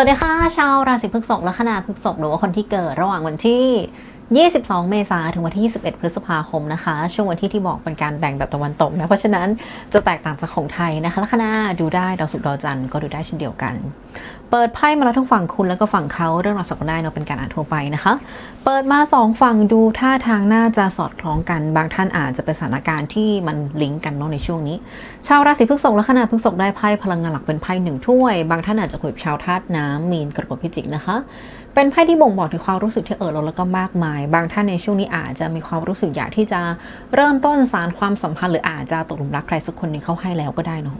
สวัสดีค่ะ ชาวราศีพฤษภลัคนาพฤษภหรือว่าคนที่เกิดระหว่างวันที่ 22 เมษายนถึงวันที่ 21 พฤษภาคมนะคะ ช่วงวันที่ที่บอกเป็นการแบ่งแบบตะวันตกนะ เพราะฉะนั้นจะแตกต่างจากของไทยนะคะลัคนาดูได้ดาวศุกร์ดาวจันทร์ก็ดูได้เช่นเดียวกัน เปิดไพ่มาแล้วทั้งฝั่งคุณแล้วก็ฝั่งเขาเรื่องราวสักได้เนาะเป็นการอ่านทั่วไปนะคะ เปิดมาสองฝั่งดูท่าทางน่าจะสอดคล้องกัน บางท่านอาจจะเป็นสถานการณ์ที่มันลิงก์กันเนาะในช่วงนี้ ชาวราศีพฤษภลัคนาพฤษภได้ไพ่พลังงานหลักเป็นไพ่หนึ่งถ้วย บางท่านอาจจะคุยกับชาวธาตุน้ำมีนกรกฎพิจิกนะคะ เป็นไพ่ที่บ่งบอกถึงความรู้สึกที่เอ่อล้นแล้วก็มากมาย บางท่านในช่วงนี้อาจจะมีความรู้สึกอยากที่จะเริ่มต้นสารความสัมพันธ์หรืออาจจะตกหลุมรักใครสักคนหนึ่งเข้าให้แล้วก็ได้เนาะ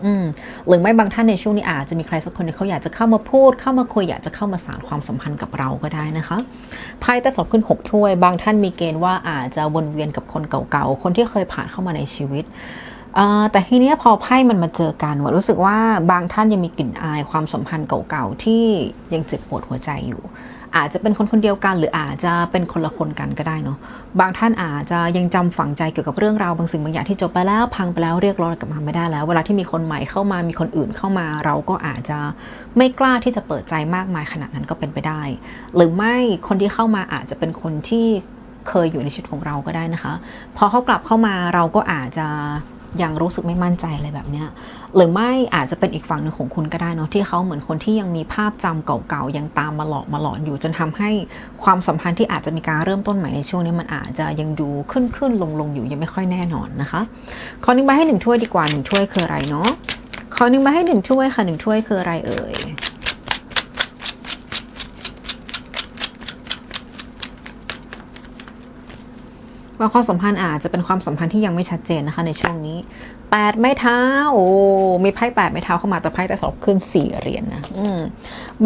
หรือไม่บางท่านในช่วงนี้อาจจะมีใครสักคนหนึงเขาอยากจะเข้ามาพูด เข้ามาคุยอยากจะเข้ามาสารความสัมพันธ์กับเราก็ได้นะคะไพ่จะสอบขึ้นหกถ้วย บางท่านมีเกณฑ์ว่าอาจจะวนเวียนกับคนเก่าๆคนที่เคยผ่านเข้ามาในชีวิตแต่ทีนี้พอไพ่มันมาเจอกันว่ารู้สึกว่าบางท่านยังมีกลิ่นอายความสัมพันธ์เก่าๆที่ยังเจ็บปวดหัวใจอยู่ อาจจะเป็นคนคนเดียวกัน หรืออาจจะเป็นคนละคนกันก็ได้เนาะบางท่านอาจจะยังจำฝังใจเกี่ยวกับเรื่องราวบางสิ่งบางอย่างที่จบไปแล้วพังไปแล้วเรียกร้องกลับมาไม่ได้แล้ว เวลาที่มีคนใหม่เข้ามามีคนอื่นเข้ามา เราก็อาจจะไม่กล้าที่จะเปิดใจมากมายขนาดนั้นก็เป็นไปได้ หรือไม่คนที่เข้ามาอาจจะเป็นคนที่เคยอยู่ในชีวิตของเราก็ได้นะคะ พอเขากลับเข้ามาเราก็อาจจะยังรู้สึกไม่มั่นใจอะไรแบบเนี้ย หรือไม่อาจจะเป็นอีกฝั่งหนึ่งของคุณก็ได้เนาะที่เขาเหมือนคนที่ยังมีภาพจำเก่าๆยังตามมาหลอกมาหลอนอยู่จนทำให้ความสัมพันธ์ที่อาจจะมีการเริ่มต้นใหม่ในช่วงนี้มันอาจจะยังดูขึ้นขึ้นลงลงๆอยู่ยังไม่ค่อยแน่นอนนะคะขอหนึ่งใบให้หนึ่งถ้วยดีกว่าหนึ่งถ้วยคืออะไรเนาะขอหนึ่งใบให้หนึ่งถ้วยค่ะหนึ่งถ้วยคืออะไรเอ่ย ว่าความสัมพันธ์อาจจะเป็นความสัมพันธ์ที่ยังไม่ชัดเจนนะคะในช่วงนี้แปดไม้เท้าโอ้มีไพ่แปดไม้เท้าเข้ามาแต่ไพ่แต่สอบขึ้นสี่เหรียญนะอืม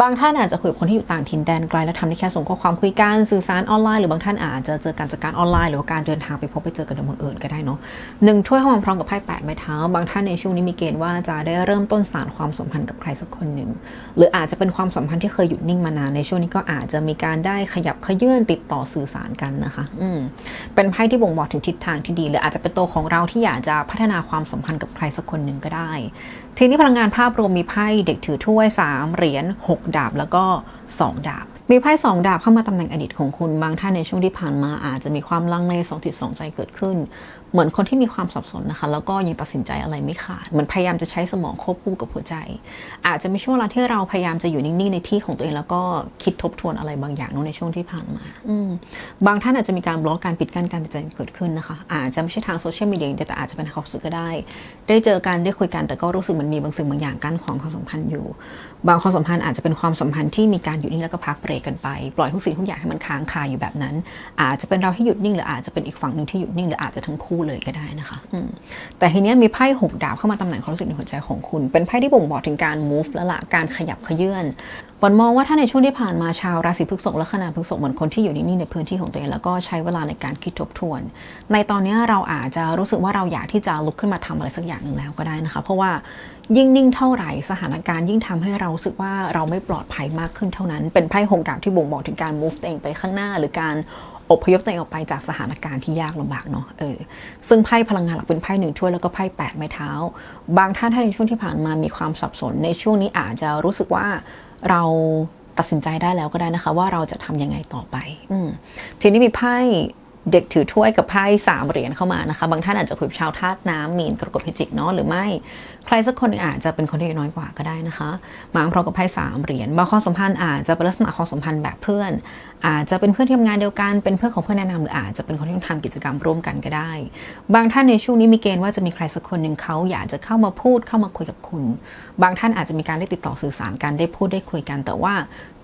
บางท่านอาจจะคุยกับคนที่อยู่ต่างถิ่นแดนไกลและทำได้แค่ส่งข้อความคุยกันสื่อสารออนไลน์หรือบางท่านอาจจะเจอการจัดการออนไลน์หรือว่าการเดินทางไปพบไปเจอกันโดยบังเอิญก็ได้เนาะหนึ่งถ้วยเข้ามาพร้อมกับไพ่แปดไม้เท้า บางท่านในช่วงนี้มีเกณฑ์ว่าจะได้เริ่มต้นสารความสัมพันธ์กับใครสักคนหนึ่งหรืออาจจะเป็นความสัมพันธ์ที่เคยหยุดนิ่งมานานในช่วงนี้ก็อาจจะมีการได้ขยับขยื่นติดต่อสื่อสารกันนะคะ อืมเป็นไพ่ที่บ่งบอกถึงทิศทางที่ดี หรืออาจจะเป็นตัวของเราที่อยากจะพัฒนาความสัมพันธ์กับใครสักคนหนึ่งก็ได้ ทีนี้พลังงานภาพรวมมีไพ่เด็กถือถ้วย 3 เหรียญ6ดาบแล้วก็ 2 ดาบมีไพ่สองดาบเข้ามาตำแหน่งอดีตของคุณ บางท่านในช่วงที่ผ่านมาอาจจะมีความลังเลสองจิตสองใจเกิดขึ้น เหมือนคนที่มีความสับสนนะคะ แล้วก็ยังตัดสินใจอะไรไม่ขาดเหมือนพยายามจะใช้สมองควบคู่กับหัวใจ อาจจะมีช่วงเวลาที่เราพยายามจะอยู่นิ่งๆในที่ของตัวเอง แล้วก็คิดทบทวนอะไรบางอย่างเนอะในช่วงที่ผ่านมาอบางท่านอาจจะมีการบล็อกการปิดกั้นการตัดสินใจเกิดขึ้นนะคะ อาจจะไม่ใช่ทางโซเชียลมีเดียแต่อาจจะเป็นความรู้สึกก็ได้ ได้เจอกันได้คุยกันแต่ก็รู้สึกมันมีบางสิ่งบางอย่างกั้นของความสัมพันธ์อยู่ บางความสัมพันธ์อาจจะเป็นความสัมพันธ์ที่มีการหยุดนิ่งแล้วก็พักเบรกกันไป ปล่อยทุกสิ่งทุกอย่างให้มันค้างคาอยู่แบบนั้น อาจจะเป็นเราที่หยุดนิ่งหรืออาจจะเป็นอีกฝั่งหนึ่งที่หยุดนิ่งหรืออาจจะทั้งคู่เลยก็ได้นะคะแต่ทีเนี้ยมีไพ่หกดาวเข้ามาตำแหน่งความรู้สึกในหัวใจของคุณ เป็นไพ่ที่บ่งบอกถึงการ move แล้วละการขยับเขยื่อน บอลมองว่าถ้าในช่วงที่ผ่านมาชาวราศีพฤษภและคณะพฤษภเหมือนคนที่อยู่นิ่งๆในพื้นที่ของตัวเองแล้วก็ใช้เวลาในการคิดทบทวน ในตอนนี้เราอาจจะรู้สึกว่าเราอยากที่จะลุกขึ้นมาทำอะไรสักอย่างหนึ่งแล้วก็ได้นะคะ เพราะว่ายิ่งนิ่งเท่าไหร่สถานการณ์ยิ่งทำให้เราสึกว่าเราไม่ปลอดภัยมากขึ้นเท่านั้น เป็นไพ่หกดาบที่บ่งบอกถึงการ move ตัวเองไปข้างหน้า หรือการอพยพตัวเองออกไปจากสถานการณ์ที่ยากลำบากเนาะเออซึ่งไพ่พลังงานหลักเป็นไพ่หนึ่งถ้วยแล้วก็ไพ่แปดไม้เท้า บางท่านถ้าในช่วงที่ผ่านมามีความสับสน ในช่วงนี้อาจจะรู้สึกว่า เราตัดสินใจได้แล้วก็ได้นะคะ ว่าเราจะทำยังไงต่อไปอทีนี้มีไพ่เด็กถือถ้วยกับไพ่สามเหรียญเข้ามานะคะ บางท่านอาจจะคุยชาวธาตุน้ำมีนกรกฎพิจิกเนาะหรือไม่ ใครสักคนนึงอาจจะเป็นคนที่อายุน้อยกว่าก็ได้นะคะ มาพร้อมกับไพ่สามเหรียญบางความสัมพันธ์อาจจะเป็นลักษณะความสัมพันธ์แบบเพื่อน อาจจะเป็นเพื่อนที่ทำงานเดียวกัน เป็นเพื่อนของเพื่อนแนะนำหรืออาจจะเป็นคนที่ทำกิจกรรมร่วมกันก็ได้ บางท่านในช่วงนี้มีเกณฑ์ว่าจะมีใครสักคนหนึ่งเขาอยากจะเข้ามาพูดเข้ามาคุยกับคุณ บางท่านอาจจะมีการได้ติดต่อสื่อสารกันได้พูดได้คุยกัน แต่ว่า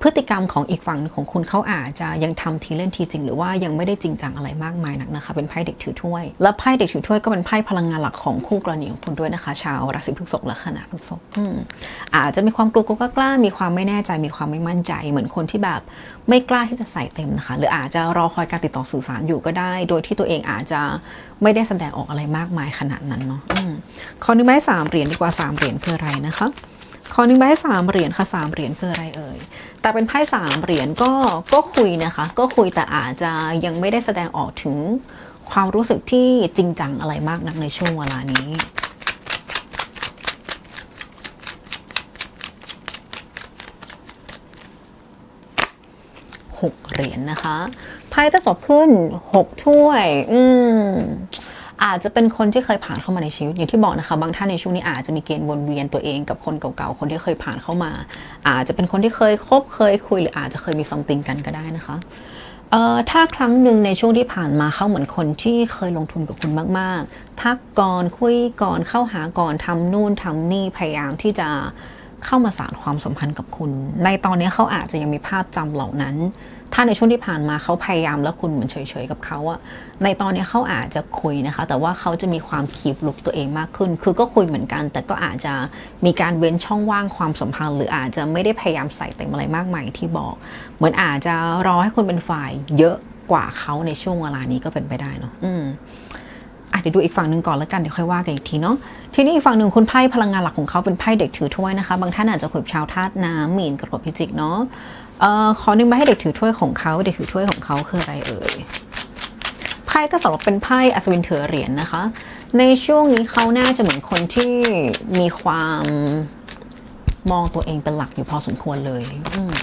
พฤติกรรมของอีกฝั่งของคุณเขาอาจจะยังทำทีเล่นทีจริง หรือว่ายังไม่ได้จริงจังอะไรมากมายนักนะคะ เป็นไพ่เด็กถือถ้วย และไพ่เด็กถือถ้วยก็เป็นไพ่พลังงานหลักของคู่กรณีของคุณด้วยนะคะ ชาวราศพฤษภและคณะพฤษภอืมอาจจะมีความกลัวกลัวกล้า มีความไม่แน่ใจ มีความไม่มั่นใจ เหมือนคนที่แบบไม่กล้าที่จะใส่เต็มนะคะ หรืออาจจะรอคอยการติดต่อสื่อสารอยู่ก็ได้ โดยที่ตัวเองอาจจะไม่ได้แสดงออกอะไรมากมายขนาดนั้นเนาะอืมขอนึ่งไม้สามเหรียญดีกว่าสามเหรียญคืออะไรนะคะขอนึ่งใบให้สามเหรียญค่ะสามเหรียญคืออะไรเอ่ย แต่เป็นไพ่สามเหรียญก็ก็คุยนะคะ ก็คุยแต่อาจจะยังไม่ได้แสดงออกถึงความรู้สึกที่จริงจังอะไรมากนักในช่วงเวลานี้ 6 เหรียญนนะคะไพ่จะจบขึ้น 6 ถ้วย อืมอาจจะเป็นคนที่เคยผ่านเข้ามาในชีวิตอย่างที่บอกนะคะ บางท่านในช่วงนี้อาจจะมีเกณฑ์วนเวียนตัวเองกับคนเก่าๆ คนที่เคยผ่านเข้ามา อาจจะเป็นคนที่เคยคบเคยคุยหรืออาจจะเคยมีซองติงกันก็ได้นะคะเอ่อถ้าครั้งหนึ่งในช่วงที่ผ่านมาเข้าเหมือนคนที่เคยลงทุนกับคุณมากๆ ทักก่อนคุยก่อนเข้าหาก่อนทำนู่นทำนี่พยายามที่จะ เข้ามาสานความสัมพันธ์กับคุณ ในตอนนี้เขาอาจจะยังมีภาพจำเหล่านั้น ถ้าในช่วงที่ผ่านมาเขาพยายามแล้วคุณเหมือนเฉยๆกับเขาอะในตอนนี้เขาอาจจะคุยนะคะ แต่ว่าเขาจะมีความคีบลุกตัวเองมากขึ้น คือก็คุยเหมือนกัน แต่ก็อาจจะมีการเว้นช่องว่างความสัมพันธ์ หรืออาจจะไม่ได้พยายามใส่เต็มอะไรมากมายที่บอก เหมือนอาจจะรอให้คุณเป็นฝ่ายเยอะกว่าเขาในช่วงเวลานี้ก็เป็นไปได้เนาะอืมอะ เดี๋ยวดูอีกฝั่งหนึ่งก่อนแล้วกันเดี๋ยวค่อยว่ากันอีกทีเนาะทีนี้อีกฝั่งหนึ่งคุณไพ่พลังงานหลักของเขาเป็นไพ่เด็กถือถ้วยนะคะ บางท่านอาจจะคุบชาวธาตุน้ำหมีนกระดพิจิกเนาะเอ่อขอหนึ่งใบให้เด็กถือถ้วยของเขาเด็กถือถ้วยของเขาคืออะไรเอ่ยไพ่ถ้าสำหรับเป็นไพ่อัศวินถือเหรียญนะคะ ในช่วงนี้เขาน่าจะเหมือนคนที่มีความมองตัวเองเป็นหลักอยู่พอสมควรเลย อืม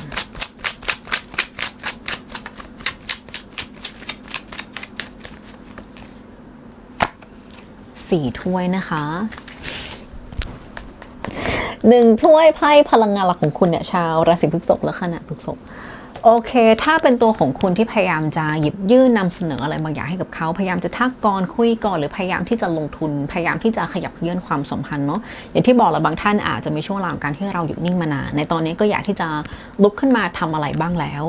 สี่ถ้วยนะคะหนึ่งถ้วยไพ่พลังงานหลักของคุณเนี่ยชาวราศีพฤษภและขณะพฤษภโอเค ถ้าเป็นตัวของคุณที่พยายามจะหยิบยื่นนำเสนออะไรบางอย่างให้กับเขา พยายามจะทักกรคุยก่อนหรือพยายามที่จะลงทุน พยายามที่จะขยับเคลื่อนความสัมพันธ์เนาะ อย่างที่บอกแล้วบางท่านอาจจะมีช่วงเวลาของการที่เราหยุดนิ่งมานาน ในตอนนี้ก็อยากที่จะลุกขึ้นมาทำอะไรบ้างแล้ว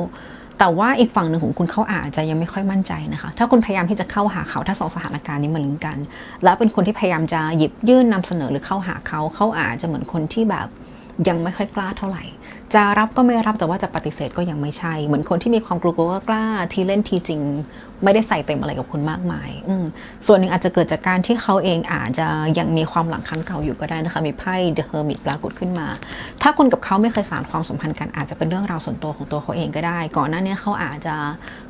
แต่ว่าอีกฝั่งหนึ่งของคุณเขาอาจจะยังไม่ค่อยมั่นใจนะคะ ถ้าคุณพยายามที่จะเข้าหาเขาถ้าสองสถานการณ์นี้มาลิงก์กัน แล้วเป็นคนที่พยายามจะหยิบยื่นนำเสนอหรือเข้าหาเขาเขาอาจจะเหมือนคนที่แบบยังไม่ค่อยกล้าเท่าไหร่ จะรับก็ไม่รับแต่ว่าจะปฏิเสธก็ยังไม่ใช่ เหมือนคนที่มีความกลัวก็กล้าทีเล่นทีจริง ไม่ได้ใส่เต็มอะไรกับคุณมากมายอืส่วนหนึ่งอาจจะเกิดจากการที่เขาเองอาจจะยังมีความหลังครั้งเก่าอยู่ก็ได้นะคะมีไพ่ The Hermit ปรากฏขึ้นมา ถ้าคุณกับเขาไม่เคยสานความสัมพันธ์กันอาจจะเป็นเรื่องราวส่วนตัวของตัวเขาเองก็ได้ ก่อนหน้านี้เขาอาจจะ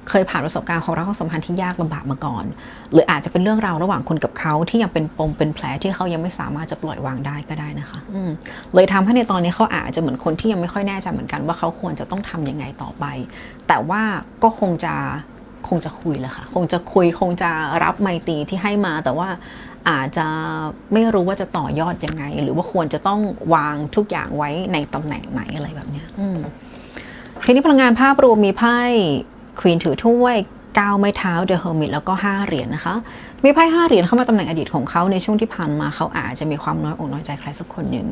เคยผ่านประสบการณ์ของรักความสัมพันธ์ที่ยากลำบากมาก่อน หรืออาจจะเป็นเรื่องราวระหว่างคุณกับเขาที่ยังเป็นปมเป็นแผลที่เขายังไม่สามารถจะปล่อยวางได้ก็ได้นะคะเลยทำให้ในตอนนี้เขาอาจจะเหมือนคนที่ยังไม่ค่อยแน่ใจเหมือนกันว่าเขาควรจะต้องทำยังไงต่อไป แต่ว่าก็คงจะคงจะคุยแหละค่ะ คงจะคุยคงจะรับไมตรีที่ให้มา แต่ว่าอาจจะไม่รู้ว่าจะต่อยอดยังไง หรือว่าควรจะต้องวางทุกอย่างไว้ในตำแหน่งไหนอะไรแบบเนี้ยทีนี้พลังงานภาพรวมมีไพ่ควีนถือถ้วย ก้าวไม้เท้าเดอะเฮอร์มิตแล้วก็ 5 เหรียญนะคะ มีไพ่5เหรียญเข้ามาตำแหน่งอดีตของเขาในช่วงที่ผ่านมาเขาอาจจะมีความน้อยอกน้อยใจใครสักคนหนึ่ง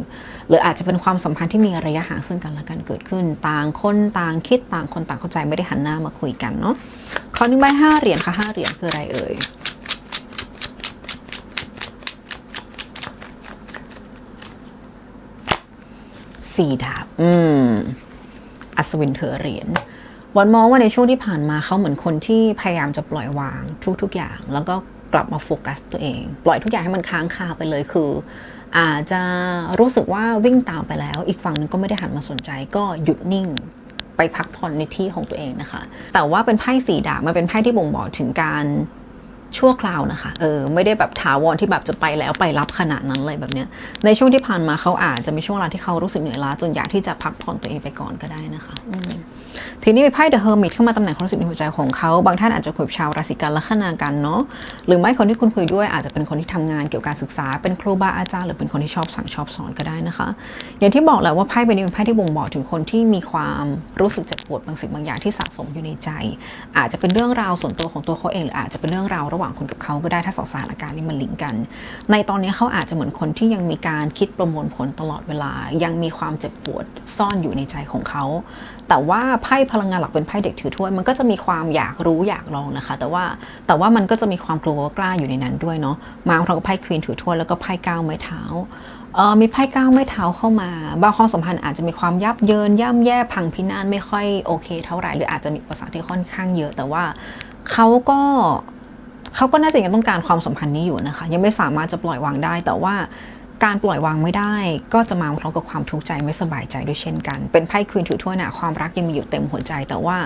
หรืออาจจะเป็นความสัมพันธ์ที่มีระยะห่างซึ่งกันและกันเกิดขึ้น ต่างคนต่างคิดต่างคนต่างเข้าใจไม่ได้หันหน้ามาคุยกันเนาะขอหนึ่งใบห้าเหรียญค่ะห้าเหรียญคืออะไรเอ่ยสี่ดาบ อืม อัศวินเถอเหรียญ วันมองว่าในช่วงที่ผ่านมาเขาเหมือนคนที่พยายามจะปล่อยวางทุก ๆ อย่าง แล้วก็กลับมาโฟกัสตัวเอง ปล่อยทุกอย่างให้มันค้างคาไปเลยคือ อาจจะรู้สึกว่าวิ่งตามไปแล้ว อีกฝั่งหนึงก็ไม่ได้หันมาสนใจ ก็หยุดนิ่งไปพักผ่อนในที่ของตัวเองนะคะ แต่ว่าเป็นไพ่สีดาบมันเป็นไพ่ที่บ่งบอกถึงการชั่วคราวนะคะ เออ ไม่ได้แบบถาวรที่แบบจะไปแล้วไปรับขนาดนั้นเลยแบบเนี้ย ในช่วงที่ผ่านมาเขาอาจจะมีช่วงเวลาที่เขารู้สึกเหนื่อยล้าจนอยากที่จะพักผ่อนตัวเองไปก่อนก็ได้นะคะ อื ทีนี้มีไพ่ The Hermit เข้ามาตำแหน่งความรู้สึกในหัวใจของเขา บางท่านอาจจะคุยกับชาวราศีกันลัคนากันเนาะหรือไม่คนที่คุณคุยด้วยอาจจะเป็นคนที่ทำงานเกี่ยวกับการศึกษา เป็นครูบาอาจารย์หรือเป็นคนที่ชอบสั่งชอบสอนก็ได้นะคะ อย่างที่บอกแหละว่าไพ่ใบนี้เป็นไพ่ที่บ่งบอกถึงคนที่มีความรู้สึกเจ็บปวดบางสิ่งบางอย่างที่สะสมอยู่ในใจ อาจจะเป็นเรื่องราวส่วนตัวของตัวเขาเองหรืออาจจะเป็นเรื่องราวระหว่างคุณกับเขาก็ได้ถ้าสองสถานการณ์นี้มันลิงก์กัน ในตอนนี้เขาอาจจะเหมือนคนที่ยังมีการคิดประมวลผลตลอดเวลา ยังมีความเจ็บปวดซ่อนอยู่ในใจของเขา แต่ว่าไพ่พลังงานหลักเป็นไพ่เด็กถือถ้วย มันก็จะมีความอยากรู้อยากลองนะคะ แต่ว่าแต่ว่ามันก็จะมีความกลัวกล้าอยู่ในนั้นด้วยเนาะมาพร้อมกับไพ่ควีนถือถ้วยแล้วก็ไพ่ก้าวไม้เท้าเออมีไพ่ก้าวไม้เท้าเข้ามาบางความสัมพันธ์อาจจะมีความยับเยินย่ำแย่พังพินาศไม่ค่อยโอเค เท่าไหร่หรืออาจจะมีอุปสรรคที่ค่อนข้างเยอะ แต่ว่าเขาก็เขาก็น่าจะยังต้องการความสัมพันธ์นี้อยู่นะคะ ยังไม่สามารถจะปล่อยวางได้ แต่ว่า การปล่อยวางไม่ได้ ก็จะมาพร้อมกับความทุกข์ใจไม่สบายใจด้วยเช่นกัน เป็นไพ่ควีนถือถ้วยนะความรักยังมีอยู่เต็มหัวใจ แต่ว่า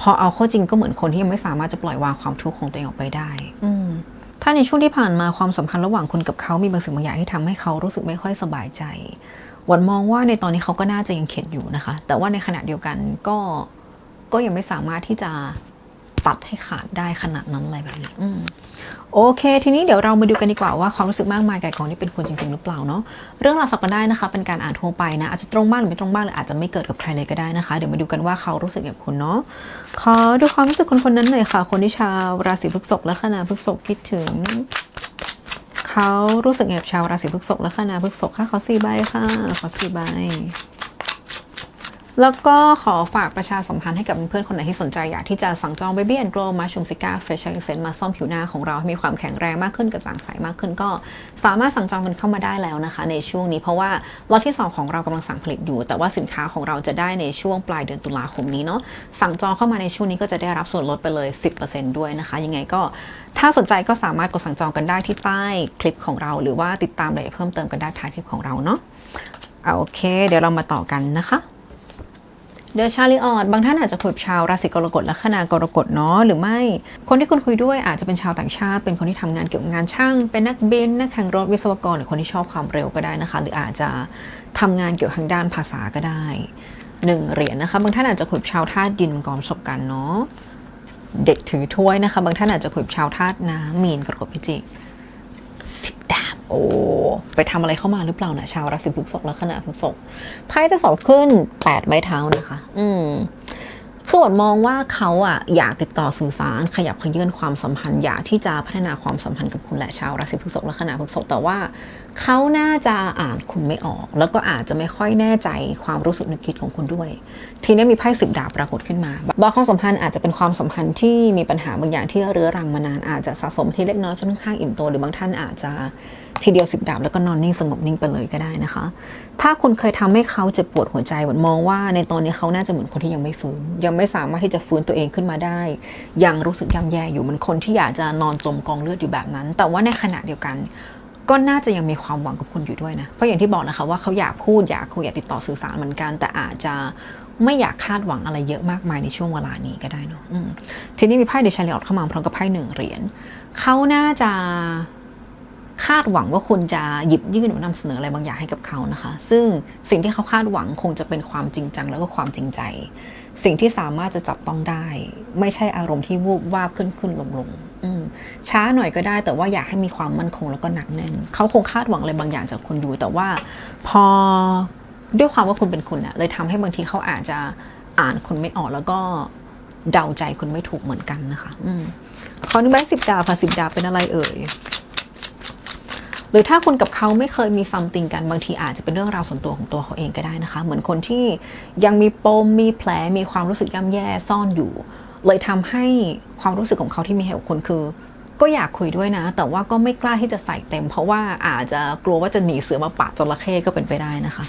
พอเอาเข้าจริงก็เหมือนคนที่ยังไม่สามารถจะปล่อยวางความทุกข์ของตัวเองออกไปได้ อืมถ้าในช่วงที่ผ่านมาความสัมพันธ์ระหว่างคุณกับเขามีบางสิ่งบางอย่างที่ทำให้เขารู้สึกไม่ค่อยสบายใจวันมองว่าในตอนนี้เขาก็น่าจะยังเข็ดอยู่นะคะ แต่ว่าในขณะเดียวกันก็ก็ยังไม่สามารถที่จะตัดให้ขาดได้ขนาดนั้นอะไรแบบนี้อืม โอเค ทีนี้เดี๋ยวเรามาดูกันดีกว่าว่าความรู้สึกมากมายไก่กองนี่เป็นคนจริง ๆ หรือเปล่าเนาะเรื่องราวสับกันได้นะคะ เป็นการอ่านทั่วไปนะ อาจจะตรงบ้างหรือไม่ตรงบ้างหรืออาจจะไม่เกิดกับใครเลยก็ได้นะคะ เดี๋ยวมาดูกันว่าเขารู้สึกกับคุณเนาะขอดูความรู้สึกคนคนนั้นหน่อยค่ะ คนที่ชาวราศีพฤษภและขณะพฤษภคิดถึงเขารู้สึกไงกับชาวราศีพฤษภและคณะพฤษภค่ะขอสี่ใบค่ะขอสี่ใบ แล้วก็ขอฝากประชาสัมพันธ์ให้กับเพื่อนคนไหนที่สนใจอยากที่จะสั่งจอง Baby and Glow มาชุมซิก้าเฟชชั่นเซนมาซ่อมผิวหน้าของเราให้มีความแข็งแรงมากขึ้นกระจ่างใสมากขึ้นก็สามารถสั่งจองกันเข้ามาได้แล้วนะคะ ในช่วงนี้เพราะว่าล็อตที่ 2 ของเรากำลังสั่งผลิตอยู่ แต่ว่าสินค้าของเราจะได้ในช่วงปลายเดือนตุลาคมนี้เนาะสั่งจองเข้ามาในช่วงนี้ก็จะได้รับส่วนลดไปเลย 10%ด้วยนะคะ ยังไงก็ถ้าสนใจก็สามารถกดสั่งจองกันได้ที่ใต้คลิปของเรา หรือว่าติดตามรายละเอียดเพิ่มเติมกันได้ท้ายคลิปของเราเนาะโอเค เดี๋ยวเรามาต่อกันนะคะ เดอะชาลีออดบางท่านอาจจะคุยกับชาวราศีกรกฎและคณากรกฎเนาะหรือไม่ คนที่คุณคุยด้วยอาจจะเป็นชาวต่างชาติ เป็นคนที่ทำงานเกี่ยวกับงานช่าง เป็นนักบินนักแข่งรถวิศวกรหรือคนที่ชอบความเร็วก็ได้นะคะ หรืออาจจะทำงานเกี่ยวกับทางด้านภาษาก็ได้หนึ่งเหรียญนะคะ บางท่านอาจจะคุยกับชาวธาตุดินมังกรประสบการณ์เนาะเด็กถือถ้วยนะคะ บางท่านอาจจะคุยกับชาวธาตุน้ำมีนกรกฎพิจิกสิบดาบ โอ้ไปทำอะไรเข้ามาหรือเปล่านะชาวราศีพฤษภและขณะพฤษภไพ่จะสอบขึ้นแปดไม้เท้านะคะ อืมคือหวนมองว่าเขาอะอยากติดต่อสื่อสาร ขยับขยื่นความสัมพันธ์อยากที่จะพัฒนาความสัมพันธ์กับคุณและชาวราศีพฤษภและขณะพฤษภแต่ว่าเขาน่าจะอ่านคุณไม่ออก แล้วก็อาจจะไม่ค่อยแน่ใจความรู้สึกนึกคิดของคุณด้วย ทีนี้มีไพ่สิบดาบปรากฏขึ้นมาบางความสัมพันธ์อาจจะเป็นความสัมพันธ์ที่มีปัญหาบางอย่างที่เรื้อรังมานานอาจจะสะสมที่เล็กน้อยจนค่อนข้างอิ่มตัวหรือบางท่านอาจจะ ทีเดียวสิบดาบแล้วก็นอนนิ่งสงบนิ่งไปเลยก็ได้นะคะ ถ้าคุณเคยทำให้เขาเจ็บปวดหัวใจหวนมองว่าในตอนนี้เขาน่าจะเหมือนคนที่ยังไม่ฟื้น ยังไม่สามารถที่จะฟื้นตัวเองขึ้นมาได้ ยังรู้สึกย่ำแย่อยู่เหมือนคนที่อยากจะนอนจมกองเลือดอยู่แบบนั้น แต่ว่าในขณะเดียวกัน ก็น่าจะยังมีความหวังกับคุณอยู่ด้วยนะเพราะอย่างที่บอกนะคะว่าเขาอยากพูดอยากคุยอยากติดต่อสื่อสารเหมือนกัน แต่อาจจะไม่อยากคาดหวังอะไรเยอะมากมายในช่วงเวลานี้ก็ได้เนาะทีนี้มีไพ่เดชาริออตเข้ามาพร้อมกับไพ่หนึ่งเหรียญเขาน่าจะ คาดหวังว่าคุณจะหยิบยื่นหรือนำเสนออะไรบางอย่างให้กับเขานะคะ ซึ่งสิ่งที่เขาคาดหวังคงจะเป็นความจริงจังแล้วก็ความจริงใจ สิ่งที่สามารถจะจับต้องได้ ไม่ใช่อารมณ์ที่วูบวาบขึ้นขึ้นลงลงช้าหน่อยก็ได้แต่ว่าอยากให้มีความมั่นคงแล้วก็หนักแน่นเขาคงคาดหวังอะไรบางอย่างจากคุณอยู่แต่ว่า พอด้วยความว่าคุณเป็นคุณอะเลยทำให้บางทีเขาอาจจะอ่านคุณไม่ออกแล้วก็เดาใจคุณไม่ถูกเหมือนกันนะคะอขอนึ่งใบสิบดาวค่ะสิบดาวเป็นอะไรเอ่ย หรือถ้าคุณกับเขาไม่เคยมีซัมติงกันบางทีอาจจะเป็นเรื่องราวส่วนตัวของตัวเขาเองก็ได้นะคะ เหมือนคนที่ยังมีปมมีแผลมีความรู้สึกย่ำแย่ซ่อนอยู่ เลยทำให้ความรู้สึกของเขาที่มีให้กับคุณคือ ก็อยากคุยด้วยนะ แต่ว่าก็ไม่กล้าที่จะใส่เต็ม เพราะว่าอาจจะกลัวว่าจะหนีเสือมาปะจระเข้ก็เป็นไปได้นะคะ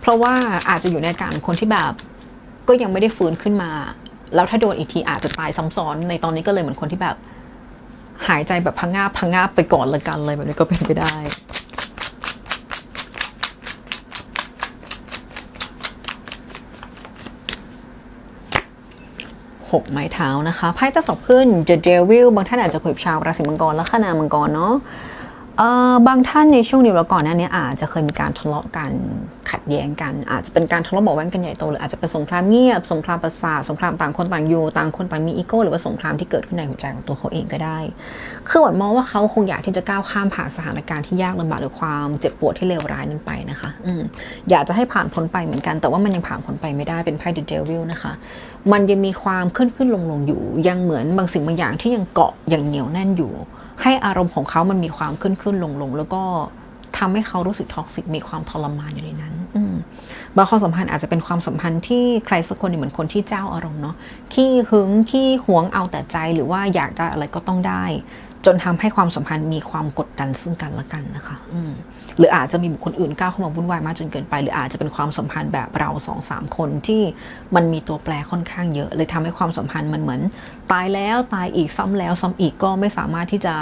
เพราะว่าอาจจะอยู่ในอาการคนที่แบบ ก็ยังไม่ได้ฟื้นขึ้นมา แล้วถ้าโดนอีกทีอาจจะตายซ้ำซ้อนในตอนนี้ก็เลยเหมือนคนที่แบบ หายใจแบบพังงาบพังงาบไปก่อนละกันเลยแบบนี้ก็เป็นไปได้หกไม้เท้านะคะไพ่ตะสอบขึ้น The Devil บางท่านอาจจะคุยกับชาวราศีมังกรและขนามังกรเนาะเอ่อบางท่านในช่วงนี้แล้วก่อนหน้านี้อาจจะเคยมีการทะเลาะกัน ขัดแย้งกัน อาจจะเป็นการทะเลาะเบาะแว้งกันใหญ่โตหรืออาจจะเป็นสงครามเงียบสงครามประสาทสงครามต่างคนต่างอยู่ต่างคนต่างมีอีโก้หรือว่าสงครามที่เกิดขึ้นในหัวใจของตัวเขาเองก็ได้ คือหวันมองว่าเขาคงอยากที่จะก้าวข้ามผ่านสถานการณ์ที่ยากลำบากหรือความเจ็บปวดที่เลวร้ายนั้นไปนะคะอืมอยากจะให้ผ่านพ้นไปเหมือนกัน แต่ว่ามันยังผ่านพ้นไปไม่ได้เป็นไพ่ The Devil นะคะ มันยังมีความขึ้นขึ้นลงลงอยู่ ยังเหมือนบางสิ่งบางอย่างที่ยังเกาะอย่างเหนียวแน่นอยู่ ให้อารมณ์ของเขามันมีความขึ้นขึ้นลงลงแล้วก็ทำให้เขารู้สึกท็อกซิกมีความทรมานอยู่ในนั้น บางความสัมพันธ์อาจจะเป็นความสัมพันธ์ที่ใครสักคนเนี่เหมือนคนที่เจ้าอารมณ์เนาะขี้หึงขี้หวงเอาแต่ใจหรือว่าอยากได้อะไรก็ต้องได้ จนทำให้ความสัมพันธ์มีความกดดันซึ่งกันและกันนะคะอืหรืออาจจะมีบุคคลอื่นก้าวเข้ามาวุ่นวายมากจนเกินไป หรืออาจจะเป็นความสัมพันธ์แบบเราสองสามคนที่มันมีตัวแปรค่อนข้างเยอะ เลยทำให้ความสัมพันธ์มันเหมือน ตายแล้วตายอีกซ้ำแล้วซ้ำอีกก็ไม่สามารถที่จะ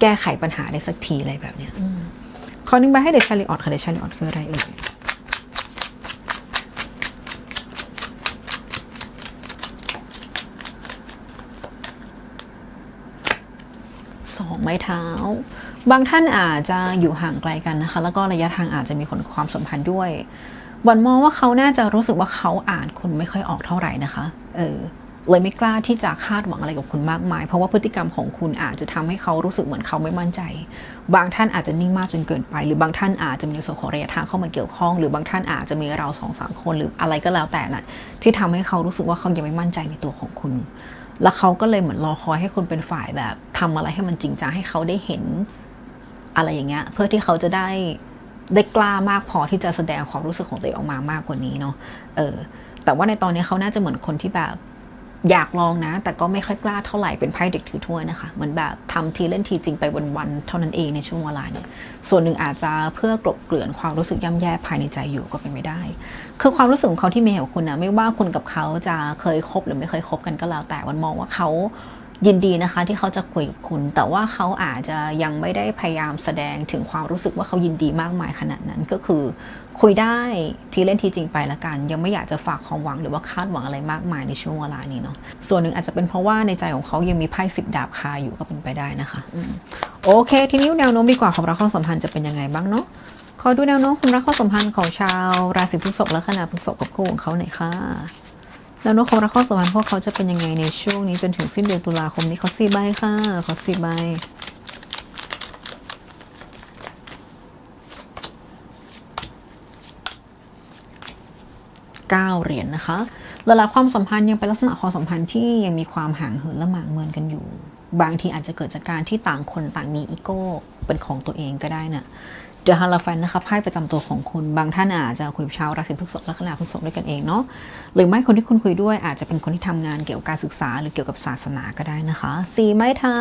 แก้ไขปัญหาได้สักทีอะไรแบบเนี้ยอื ขอหนึ่งใบให้เดชาริออดค่ะเดชาริออดคืออะไรเอ่ยสองไม้เท้า บางท่านอาจจะอยู่ห่างไกลกันนะคะ แล้วก็ระยะทางอาจจะมีผลความสัมพันธ์ด้วยวันมองว่าเขาน่าจะรู้สึกว่าเขาอ่านคุณไม่ค่อยออกเท่าไหร่นะคะ เออ เลยไม่กล้าที่จะคาดหวังอะไรกับคุณมากมาย เพราะว่าพฤติกรรมของคุณอาจจะทำให้เขารู้สึกเหมือนเขาไม่มั่นใจ บางท่านอาจจะนิ่งมากจนเกินไป หรือบางท่านอาจจะมีส่วนของระยะทางเข้ามาเกี่ยวข้อง หรือบางท่านอาจจะมีเราสองสามคนหรืออะไรก็แล้วแต่น่ะที่ทำให้เขารู้สึกว่าเขายังไม่มั่นใจในตัวของคุณ แล้วเขาก็เลยเหมือนรอคอยให้คุณเป็นฝ่ายแบบทำอะไรให้มันจริงจังให้เขาได้เห็นอะไรอย่างเงี้ยเพื่อที่เขาจะได้ได้กล้ามากพอที่จะแสดงความรู้สึกของตัวเองออกมามากกว่านี้เนาะเออแต่ว่าในตอนนี้เขาน่าจะเหมือนคนที่แบบ อยากลองนะ แต่ก็ไม่ค่อยกล้าเท่าไหร่เป็นไพ่เด็กถือถ้วยนะคะเหมือนแบบทำทีเล่นทีจริงไปวันๆเท่านั้นเองในช่วงเวลาเนี่ยส่วนหนึ่งอาจจะเพื่อกลบเกลื่อนความรู้สึกย่ำแย่ภายในใจอยู่ก็เป็นไม่ได้ คือความรู้สึกของเขาที่เมย์กับคุณนะไม่ว่าคุณกับเขาจะเคยคบหรือไม่เคยคบกันก็แล้วแต่วันมองว่าเขา ยินดีนะคะที่เขาจะคุยกับคุณ แต่ว่าเขาอาจจะยังไม่ได้พยายามแสดงถึงความรู้สึกว่าเขายินดีมากมายขนาดนั้นก็คือ คุยได้ทีเล่นทีจริงไปละกัน ยังไม่อยากจะฝากความหวังหรือว่าคาดหวังอะไรมากมายในช่วงเวลานี้เนาะส่วนหนึ่งอาจจะเป็นเพราะว่าในใจของเขายังมีไพ่สิบดาบคาอยู่ก็เป็นไปได้นะคะโอเค ทีนี้แนวโน้มดีกว่าของเราความสัมพันธ์จะเป็นยังไงบ้างเนาะขอดูแนวโน้มความรักความสัมพันธ์ของชาวราศีพฤษภและขณะพฤษภกับคู่ของเขาหน่อยค่ะ แล้วนกความรักความสัมพันธ์พวกเขาจะเป็นยังไงในช่วงนี้จนถึงสิ้นเดือนตุลาคมนี้เขาสี่ใบค่ะเขาสี่ใบเก้าเหรียญนะคะหลายๆความสัมพันธ์ยังเป็นลักษณะความสัมพันธ์ที่ยังมีความห่างเหินและหมางเมินกันอยู่ บางทีอาจจะเกิดจากการที่ต่างคนต่างมีอีโก้เป็นของตัวเองก็ได้น่ะ เดอะฮาราฟันนะคะไพ่ประจำตัวของคุณบางท่านอาจจะคุยกับชาวราศีพฤษภลัคนาพฤษภด้วยกันเองเนาะหรือไม่คนที่คุณคุยด้วยอาจจะเป็นคนที่ทำงานเกี่ยวกับการศึกษา หรือเกี่ยวกับศาสนาก็ได้นะคะสีไม้เท้า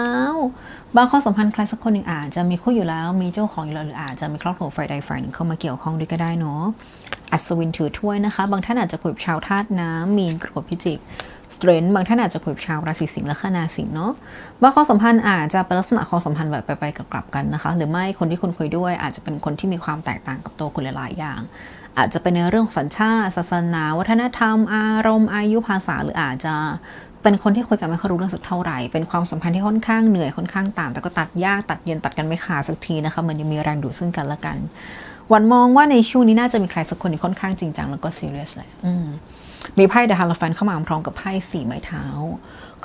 บางข้อสัมพันธ์ใครสักคนหนึ่งอาจจะมีคู่อยู่แล้วมีเจ้าของอยู่แล้วหรืออาจจะมีครอบครัวฝ่ายใดฝ่ายหนึ่งเข้ามาเกี่ยวข้องด้วยก็ได้เนาะอัศวินถือถ้วยนะคะ บางท่านอาจจะคุยกับชาวธาตุน้ำมีนกรกฎพิจิก สตรนบางท่านอาจจะคุยกับชาวราศีสิงห์และคนาสิงห์เนาะบางข้อสัมพันธ์อาจจะเป็นลักษณะความสัมพันธ์แบบไปๆกลับๆกันนะคะ หรือไม่คนที่คุณคุยด้วยอาจจะเป็นคนที่มีความแตกต่างกับตัวคุณหลายๆอย่าง อาจจะเป็นในเรื่องของสัญชาติศาสนา วัฒนธรรม อารมณ์อายุภาษาหรืออาจจะเป็นคนที่คุยกันไม่ค่อยรู้เรื่องสักเท่าไหร่ เป็นความสัมพันธ์ที่ค่อนข้างเหนื่อยค่อนข้างต่างแต่ก็ตัดยากตัดเย็นตัดกันไม่ขาดสักทีนะคะมันยังมีแรงดูดซึ่งกันและกัน วันมองว่าในช่วงนี้น่าจะมีใครสักคนที่ค่อนข้างจริงจังแล้วก็ซีเรียสแหละอื มีไพ่เดอะฮาร์ฟนเข้ามาพร้อมกับไพ่สี่ไม้เท้า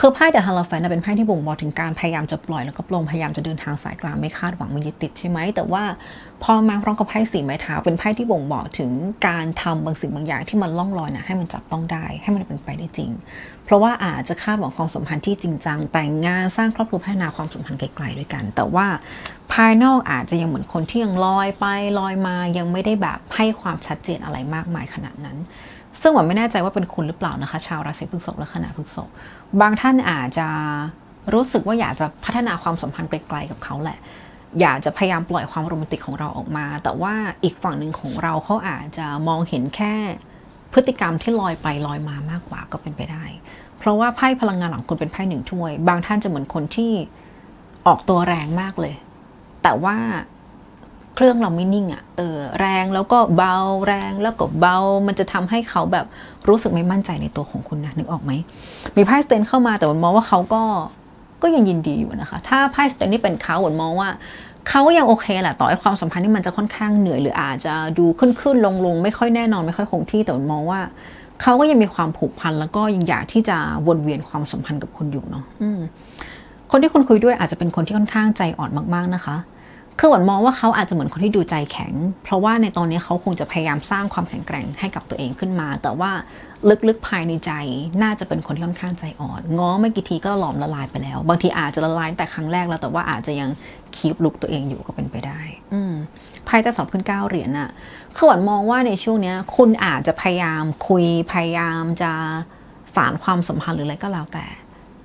คือไพ่เดอะฮาร์ฟนเป็นไพ่ที่บ่งบอกถึงการพยายามจะปล่อยแล้วก็ปลงพยายามจะเดินทางสายกลางไม่คาดหวังไม่ยึดติดใช่ไหมแต่ว่าพอมาพร้อมกับไพ่สี่ไม้เท้า เป็นไพ่ที่บ่งบอกถึงการทำบางสิ่งบางอย่างที่มันล่องลอยนะให้มันจับต้องได้ ให้มันเป็นไปได้จริง เพราะว่าอาจจะคาดหวังความสัมพันธ์ที่จริงจังแต่งงานสร้างครอบครัวพัฒนาความสัมพันธ์ไกลๆด้วยกัน แต่ว่าภายนอกอาจจะยังเหมือนคนที่ยังลอยไปลอยมายังไม่ได้แบบให้ความชัดเจนอะไรมากมายขนาดนั้น ซึ่งหวันไม่แน่ใจว่าเป็นคุณหรือเปล่านะคะ ชาวราศีพฤษภและขณะพฤษภบางท่านอาจจะรู้สึกว่าอยากจะพัฒนาความสัมพันธ์ไกลๆกับเขาแหละ อยากจะพยายามปล่อยความโรแมนติกของเราออกมา แต่ว่าอีกฝั่งหนึ่งของเราเขาอาจจะมองเห็นแค่พฤติกรรมที่ลอยไปลอยมามากกว่าก็เป็นไปได้ เพราะว่าไพ่พลังงานหลังคุณเป็นไพ่หนึ่งถ้วย บางท่านจะเหมือนคนที่ออกตัวแรงมากเลย แต่ว่า เครื่องเราไม่นิ่งอะ่ะเออแรงแล้วก็เบาแรงแล้วก็เบา มันจะทำให้เขาแบบรู้สึกไม่มั่นใจในตัวของคุณนะนึกออกไหมมีไพ่สเตนเข้ามาแต่ผมมองว่าเขาก็ก็ยังยินดีอยู่นะคะ ถ้าไพ่สเตนนี่เป็นเขาผมมองว่าเขาก็ยังโอเคแหละต่อให้ความสัมพันธ์ที่มันจะค่อนข้างเหนื่อยหรืออาจจะดูขึ้นขึ้นลงลงไม่ค่อยแน่นอนไม่ค่อยคงที่แต่ผมมองว่าเขาก็ยังมีความผูกพันแล้วก็ยังอยากที่จะวนเวียนความสัมพันธ์กับคุณอยู่เนาะคนที่คุณคุยด้วยอาจจะเป็นคนที่ค่อนข้างใจอ่อนมาก ๆนะคะ คือหวันมองว่าเขาอาจจะเหมือนคนที่ดูใจแข็ง เพราะว่าในตอนนี้เขาคงจะพยายามสร้างความแข็งแกร่งให้กับตัวเองขึ้นมา แต่ว่าลึกๆภายในใจน่าจะเป็นคนที่ค่อนข้างใจอ่อน ง้อไม่กี่ทีก็หลอมละลายไปแล้ว บางทีอาจจะละลายแต่ครั้งแรกแล้วแต่ว่าอาจจะยังคีบลุกตัวเองอยู่ก็เป็นไปได้ อืมไพ่จะสอบขึ้นเก้าเหรียญน่ะคือหวันมองว่าในช่วงเนี้ยคุณอาจจะพยายามคุยพยายามจะสารความสัมพันธ์หรืออะไรก็แล้วแต่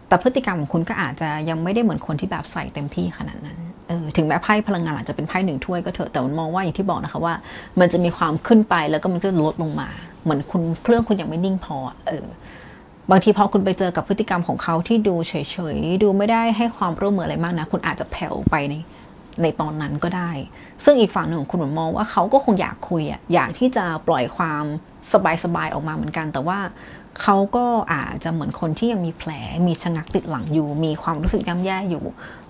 แต่พฤติกรรมของคุณก็อาจจะยังไม่ได้เหมือนคนที่แบบใส่เต็มที่ขนาดนั้น ถึงแม้ไพ่พลังงานอาจจะเป็นไพ่หนึ่งถ้วยก็เถอะแต่มันมองว่าอย่างที่บอกนะคะว่า มันจะมีความขึ้นไปแล้วก็มันก็ลดลงมา เหมือนคุณเครื่องคุณยังไม่นิ่งพอเออบางทีพอคุณไปเจอกับพฤติกรรมของเขาที่ดูเฉยๆ ดูไม่ได้ให้ความร่วมมืออะไรมากนะ คุณอาจจะแผ่วไปในในตอนนั้นก็ได้ ซึ่งอีกฝั่งหนึ่งของคุณผมมองว่าเขาก็คงอยากคุยอะอยากที่จะปล่อยความสบายๆออกมาเหมือนกัน แต่ว่า เขาก็อาจจะเหมือนคนที่ยังมีแผล มีชะงักติดหลังอยู่ มีความรู้สึกย่ำแย่อยู่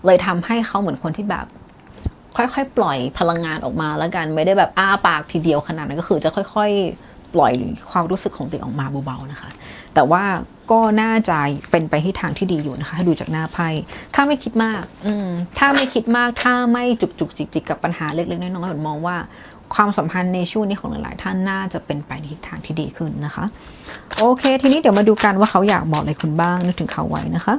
เลยทำให้เขาเหมือนคนที่แบบ ค่อยๆ ปล่อยพลังงานออกมาแล้วกันไม่ได้แบบอ้าปากทีเดียวขนาดนั้นก็คือจะค่อยๆ ปล่อยความรู้สึกของตัวเองออกมาเบาๆนะคะ แต่ว่าก็น่าจะเป็นไปที่ทางที่ดีอยู่นะคะถ้ดูจากหน้าไพ่ถ้าไม่คิดมาก อืมถ้าไม่คิดมากถ้าไม่จุกจุกจิกจิกกับปัญหาเล็กๆน้อยๆผมมองว่า ความสัมพันธ์ในช่วงนี้ของหลายๆท่านน่าจะเป็นไปในทิศทางที่ดีขึ้นนะคะ โอเค ทีนี้เดี๋ยวมาดูกันว่าเขาอยากบอกอะไรคุณบ้างนึกถึงเขาไว้นะคะ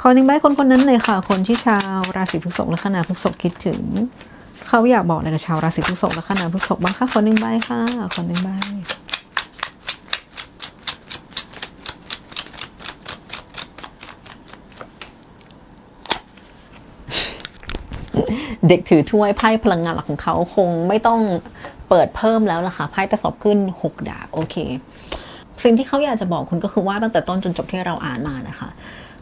ขอหนึ่งใบคนคนนั้นเลยค่ะ คนที่ชาวราศีพฤษภและคนาพฤษภคิดถึง เขาอยากบอกอะไรกับชาวราศีพฤษภและคนาพฤษภบ้างคะคนหนึ่งใบค่ะคนหนึ่งใบ เด็กถือถ้วยไพ่พลังงานหลักของเขาคงไม่ต้องเปิดเพิ่มแล้วล่ะค่ะไพ่จะสอบขึ้น 6 ดาบโอเค สิ่งที่เขาอยากจะบอกคุณก็คือว่าตั้งแต่ต้นจนจบที่เราอ่านมานะคะ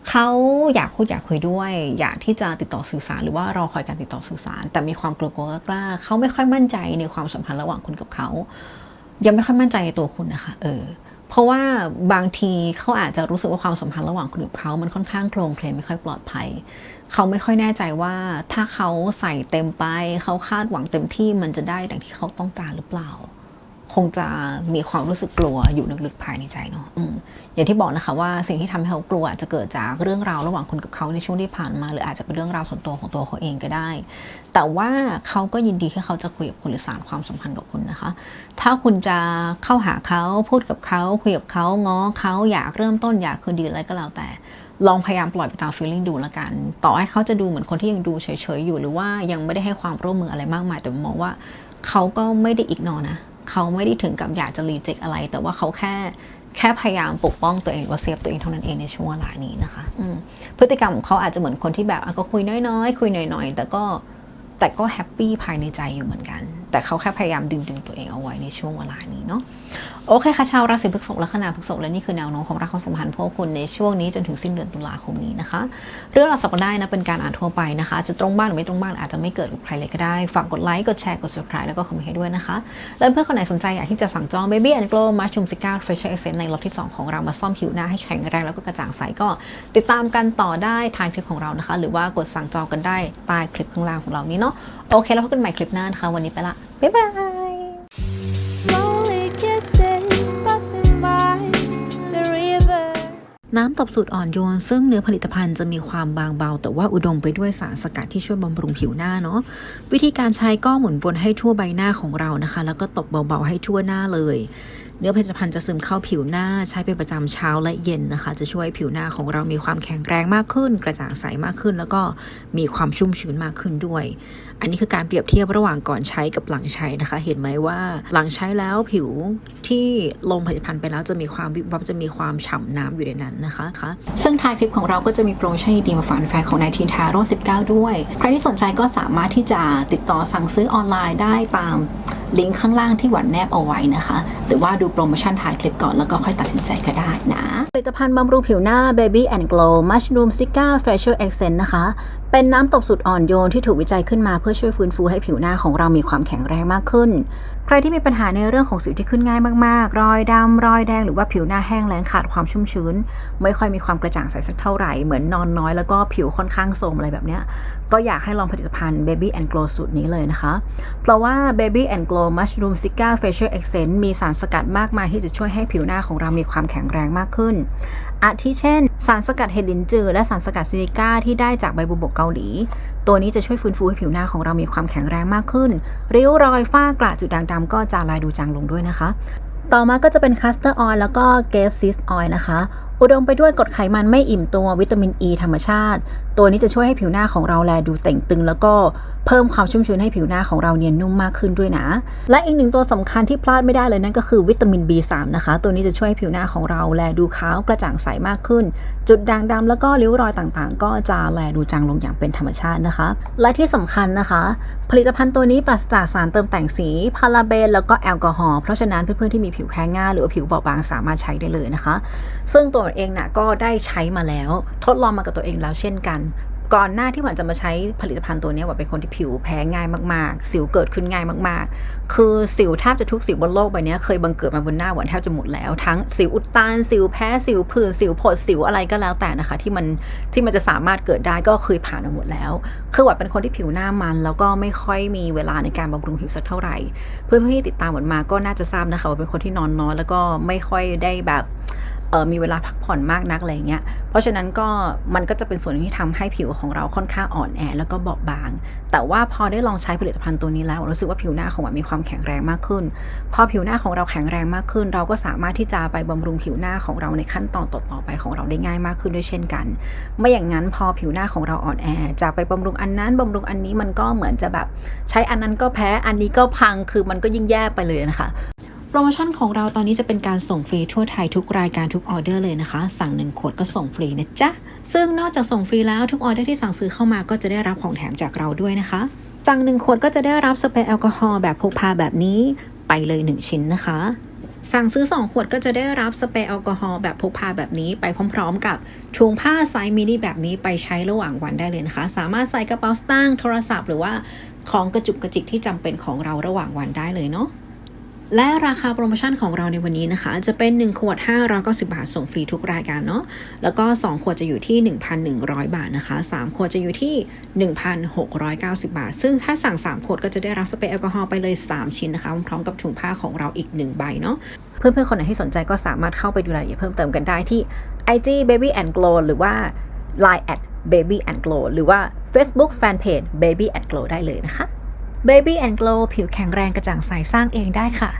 เขาอยากพูดอยากคุยด้วย อยากที่จะติดต่อสื่อสารหรือว่ารอคอยการติดต่อสื่อสาร แต่มีความกลัวกล้าเขาไม่ค่อยมั่นใจในความสัมพันธ์ระหว่างคุณกับเขายังไม่ค่อยมั่นใจในตัวคุณนะคะ เออ เพราะว่าบางทีเขาอาจจะรู้สึกว่าความสัมพันธ์ระหว่างคุณกับเขา มันค่อนข้างโครงเคลมไม่ค่อยปลอดภัย เขาไม่ค่อยแน่ใจว่าถ้าเขาใส่เต็มไป เขาคาดหวังเต็มที่มันจะได้ดังที่เขาต้องการหรือเปล่า คงจะมีความรู้สึกกลัวอยู่ลึกๆภายในใจเนาะออย่างที่บอกนะคะว่าสิ่งที่ทำให้เขากลัวอาจจะเกิดจากเรื่องราวระหว่างคุณกับเขาในช่วงที่ผ่านมา หรืออาจจะเป็นเรื่องราวส่วนตัวของตัวเขาเองก็ได้ แต่ว่าเขาก็ยินดีที่เขาจะคุยกับคุณหรือสานความสัมพันธ์กับคุณนะคะ ถ้าคุณจะเข้าหาเขาพูดกับเขาคุยกับเขาง้อเขาอยากเริ่มต้นอยากคืนดีอะไรก็แล้วแต่ลองพยายามปล่อยไปตาม feeling ดูล้วกัน ต่อให้เขาจะดูเหมือนคนที่ยังดูเฉยๆอยู่ หรือว่ายังไม่ได้ให้ความร่วมมืออะไรมากมาย แต่มมองว่าเขาก็ไม่ได้อีกนอนะ เขาไม่ได้ถึงกับอยากจะรีเจ็คอะไร แต่ว่าเขาแค่แค่พยายามปกป้องตัวเองหรือว่าเซฟตัวเองเท่านั้นเองในช่วงเวลานี้นะคะพฤติกรรมของเขาอาจจะเหมือนคนที่แบบก็คุยน้อยๆ คุยหน่อยๆ แต่ก็แต่ก็แฮปปี้ภายในใจอยู่เหมือนกัน แต่เขาแค่พยายามดึงดึงตัวเองเอาไว้ในช่วงเวลานี้เนาะโอเคค่ะชาวราศีพฤษภลัคนาพฤษภและนี่คือแนวโน้มของรักความสัมพันธ์พวกคุณในช่วงนี้จนถึงสิ้นเดือนตุลาคมนี้นะคะ เรื่องราวสัปดาห์นะเป็นการอ่านทั่วไปนะคะ จะตรงบ้างหรือไม่ตรงบ้างอาจจะไม่เกิดกับใครเลยก็ได้ ฝากกดไลค์กดแชร์กด subscribe แล้วก็คอมเมนต์ให้ด้วยนะคะ และเพื่อนคนไหนสนใจอยากที่จะสั่งจอง Baby and Glow Mushroom 19 Facial Essence ในล็อตที่ 2 ของเรามาซ่อมผิวหน้าให้แข็งแรงแล้วก็กระจ่างใสก็ ติดตามกันต่อได้ทางคลิปของเรานะคะ หรือว่ากดสั่งจองกันได้ใต้คลิปข้างล่างของเรานี้เนาะโอเค แล้วพบกันใหม่คลิปหน้านะคะวันนี้ไปละบ๊ายบาย น้ำตบสูตรอ่อนโยน ซึ่งเนื้อผลิตภัณฑ์จะมีความบางเบา แต่ว่าอุดมไปด้วยสารสกัดที่ช่วยบำรุงผิวหน้าเนาะวิธีการใช้ก็หมุนวนให้ทั่วใบหน้าของเรานะคะ แล้วก็ตบเบาๆให้ทั่วหน้าเลย เนื้อผลิตภัณฑ์จะซึมเข้าผิวหน้าใช้เป็นประจำเช้าและเย็นนะคะ จะช่วยผิวหน้าของเรามีความแข็งแรงมากขึ้น กระจ่างใสมากขึ้น แล้วก็มีความชุ่มชื้นมากขึ้นด้วย อันนี้คือการเปรียบเทียบระหว่างก่อนใช้กับหลังใช้นะคะ เห็นไหมว่าหลังใช้แล้วผิวที่ลงผลิตภัณฑ์ไปแล้วจะมีความวิบวับจะมีความฉ่ำน้ำอยู่ในนั้นนะคะคะซึ่งท้ายคลิปของเราก็จะมีโปรโมชั่นดีมาฝากแฟนของนายทีนทาโร่19 ด้วย ใครที่สนใจก็สามารถที่จะติดต่อสั่งซื้อออนไลน์ได้ตามลิงก์ข้างล่างที่หวันแนบเอาไว้นะคะ หรือว่าดูโปรโมชั่นถ่ายคลิปก่อนแล้วก็ค่อยตัดสินใจก็ได้นะ ผลิตภัณฑ์บำรุงผิวหน้า Baby and Glow Mushroom Cica Facial Essence นะคะ เป็นน้ำตบสูตรอ่อนโยนที่ถูกวิจัยขึ้นมาเพื่อช่วยฟื้นฟูให้ผิวหน้าของเรามีความแข็งแรงมากขึ้น ใครที่มีปัญหาในเรื่องของสิวที่ขึ้นง่ายมากๆ รอยดำรอยแดงหรือว่าผิวหน้าแห้งแล้งขาดความชุ่มชื้น ไม่ค่อยมีความกระจ่างใสสักเท่าไหร่ เหมือนนอนน้อยแล้วก็ผิวค่อนข้างโทรมอะไรแบบเนี้ย ก็อยากให้ลองผลิตภัณฑ์ Baby and Glow สูตรนี้เลยนะคะ เพราะว่า Baby and Glow Mushroom Cica Facial Essence มีสารสกัดมากมายที่จะช่วยให้ผิวหน้าของเรามีความแข็งแรงมากขึ้น อาทิเช่น สารสกัดเฮลินจือ และสารสกัดซิลิก้าที่ได้จากใบบุบกเกาหลี ตัวนี้จะช่วยฟื้นฟูให้ผิวหน้าของเรามีความแข็งแรงมากขึ้น ริ้วรอยฝ้ากระจุดด่างดำก็จะลายดูจางลงด้วยนะคะ ต่อมาก็จะเป็นคัสเตอร์ออยล์แล้วก็เกฟซิสออยล์นะคะอุดมไปด้วยกรดไขมันไม่อิ่มตัววิตามินอ e ีธรรมชาติ ตัวนี้จะช่วยให้ผิวหน้าของเราแลดูแต่งตึงแล้วก็ เพิ่มความชุ่มชื้นให้ผิวหน้าของเราเนียนนุ่มมากขึ้นด้วยนะ และอีกหนึ่งตัวสำคัญที่พลาดไม่ได้เลยนั่นก็คือวิตามิน B3 นะคะ ตัวนี้จะช่วยให้ผิวหน้าของเราแลดูขาวกระจ่างใสมากขึ้น จุดด่างดำแล้วก็ริ้วรอยต่างๆ ก็จะแลดูจางลงอย่างเป็นธรรมชาตินะคะ และที่สำคัญนะคะ ผลิตภัณฑ์ตัวนี้ปราศจากสารเติมแต่งสีพาราเบนแล้วก็แอลกอฮอล์เพราะฉะนั้นเพื่อนๆที่มีผิวแพ้ง่ายหรือผิวบาบางสามารถใช้ได้เลยนะคะ ซึ่งตัวเองน่ะก็ได้ใช้มาแล้ว ทดลองมากับตัวเองแล้วเช่นกัน ก่อนหน้าที่หวันจะมาใช้ผลิตภัณฑ์ตัวนี้หวันเป็นคนที่ผิวแพ้ง่ายมากๆ สิวเกิดขึ้นง่ายมากๆ คือสิวแทบจะทุกสิวบนโลกใบนี้เคยบังเกิดมาบนหน้าหวันแทบจะหมดแล้วทั้งสิวอุดตันสิวแพ้สิวผื่นสิวผดสิวอะไรก็แล้วแต่นะคะ ที่มันที่มันจะสามารถเกิดได้ก็เคยผ่านมาหมดแล้ว คือหวันเป็นคนที่ผิวหน้ามัน แล้วก็ไม่ค่อยมีเวลาในการบำรุงผิวสักเท่าไหร่ เพื่อนๆที่ติดตามหวันมาก็น่าจะทราบนะคะว่าเป็นคนที่นอนน้อยแล้วก็ไม่ค่อยได้แบบ มีเวลาพักผ่อนมากนักอะไรเงี้ย เพราะฉะนั้นก็มันก็จะเป็นส่วนที่ทำให้ผิวของเราค่อนข้างอ่อนแอแล้วก็เบาบาง แต่ว่าพอได้ลองใช้ผลิตภัณฑ์ตัวนี้แล้วรู้สึกว่าผิวหน้าของมันมีความแข็งแรงมากขึ้น พอผิวหน้าของเราแข็งแรงมากขึ้น เราก็สามารถที่จะไปบำรุงผิวหน้าของเราในขั้นตอนต่อๆไปของเราได้ง่ายมากขึ้นด้วยเช่นกัน ไม่อย่างนั้นพอผิวหน้าของเราอ่อนแอจะไปบำรุงอันนั้นบำรุงอันนี้มันก็เหมือนจะแบบ ใช้อันนั้นก็แพ้อันนี้ก็พังคือมันก็ยิ่งแย่ไปเลยนะคะ โปรโมชั่นของเราตอนนี้จะเป็นการส่งฟรีทั่วไทยทุกรายการทุกออเดอร์เลยนะคะ สั่ง 1 ขวดก็ส่งฟรีนะจ๊ะ ซึ่งนอกจากส่งฟรีแล้วทุกออเดอร์ที่สั่งซื้อเข้ามาก็จะได้รับของแถมจากเราด้วยนะคะสั่ง 1 ขวดก็จะได้รับสเปรย์แอลกอฮอล์แบบพกพาแบบนี้ไปเลย 1 ชิ้นนะคะ สั่งซื้อ 2 ขวดก็จะได้รับสเปรย์แอลกอฮอล์แบบพกพาแบบนี้ไปพร้อม ๆ กับถุงผ้าไซส์มินิแบบนี้ไปใช้ระหว่างวันได้เลยนะคะ สามารถใส่กระเป๋าสตางค์โทรศัพท์ หรือว่าของกระจุกกระจิกที่จำเป็นของเราระหว่างวันได้เลยเนาะ และราคาโปรโมชั่นของเราในวันนี้นะคะ จะเป็น 1 ขวด 590 บาท ส่งฟรีทุกรายการเนาะแล้วก็ 2 ขวดจะอยู่ที่ 1,100 บาทนะคะ 3 ขวดจะอยู่ที่ 1,690 บาท ซึ่งถ้าสั่ง 3 ขวดก็จะได้รับสเปรย์แอลกอฮอล์ไปเลย 3 ชิ้นนะคะ พร้อมกับถุงผ้าของเราอีก 1 ใบเนาะเพื่อนๆ คนไหนที่สนใจก็สามารถเข้าไปดูรายละเอียดเพิ่มเติมกันได้ที่ IG Baby and Glow หรือว่า Line at Baby and Glow หรือว่า Facebook Fanpage Baby and Glow ได้เลยนะคะ Baby and Glow ผิวแข็งแรงกระจ่างใสสร้างเองได้ค่ะ